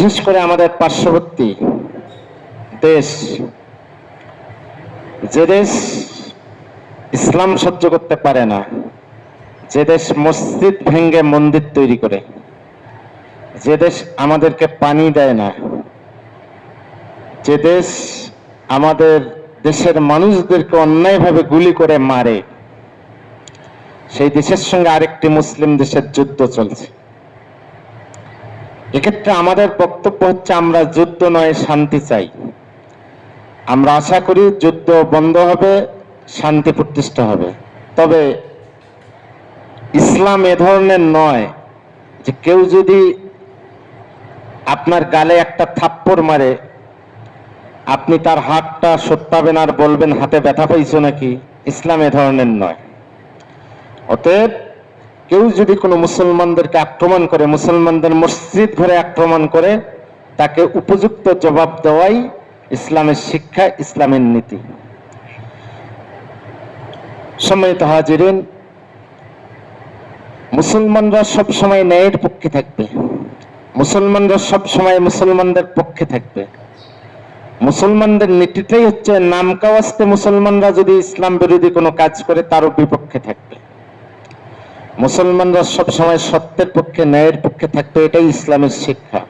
বিশেষ করে আমাদের পার্শ্ববর্তী দেশ, যে দেশ ইসলাম সহ্য করতে পারে না, যে দেশ মসজিদ ভেঙ্গে মন্দির তৈরি করে, যে দেশ আমাদেরকে পানি দেয় না, যে দেশ আমাদের দেশের মানুষদেরকে অন্যায়ভাবে গুলি করে মারে, সেই দেশের সঙ্গে আরেকটি মুসলিম দেশের যুদ্ধ চলছে। এক্ষেত্রে আমাদের বক্তব্য হচ্ছে, আমরা যুদ্ধ নয়, শান্তি চাই। আমরা আশা করি যুদ্ধ বন্ধ হবে, শান্তি প্রতিষ্ঠা হবে। তবে ইসলাম এ ধরনের নয় যে কেউ যদি আপনার গালে একটা থাপ্পড় মারে, আপনি তার হাতটা সত্যাবেন আর বলবেন, হাতে ব্যথা পাইছো নাকি? ইসলাম এ ধরনের নয়। অতএব কেউ যদি কোনো মুসলমানদেরকে আক্রমণ করে, মুসলমানদের মসজিদ ঘরে আক্রমণ করে, তাকে উপযুক্ত জবাব দেওয়াই ইসলামের শিক্ষা, ইসলামের নীতি। সম্মানিত হাজিরিন, মুসলমানরা সব সময় ন্যায়ের পক্ষে থাকবে। মুসলমানরা সব সময় মুসলমানদের পক্ষে থাকবে। মুসলমানদের নীতিটাই হচ্ছে নাম কাওয়াস্তে মুসলমানরা যদি ইসলাম বিরোধী কোনো কাজ করে, তারও বিপক্ষে থাকবে। মুসলমানরা সবসময় সত্যের পক্ষে ন্যায়ের পক্ষে থাকতো এটাই ইসলামের শিক্ষা।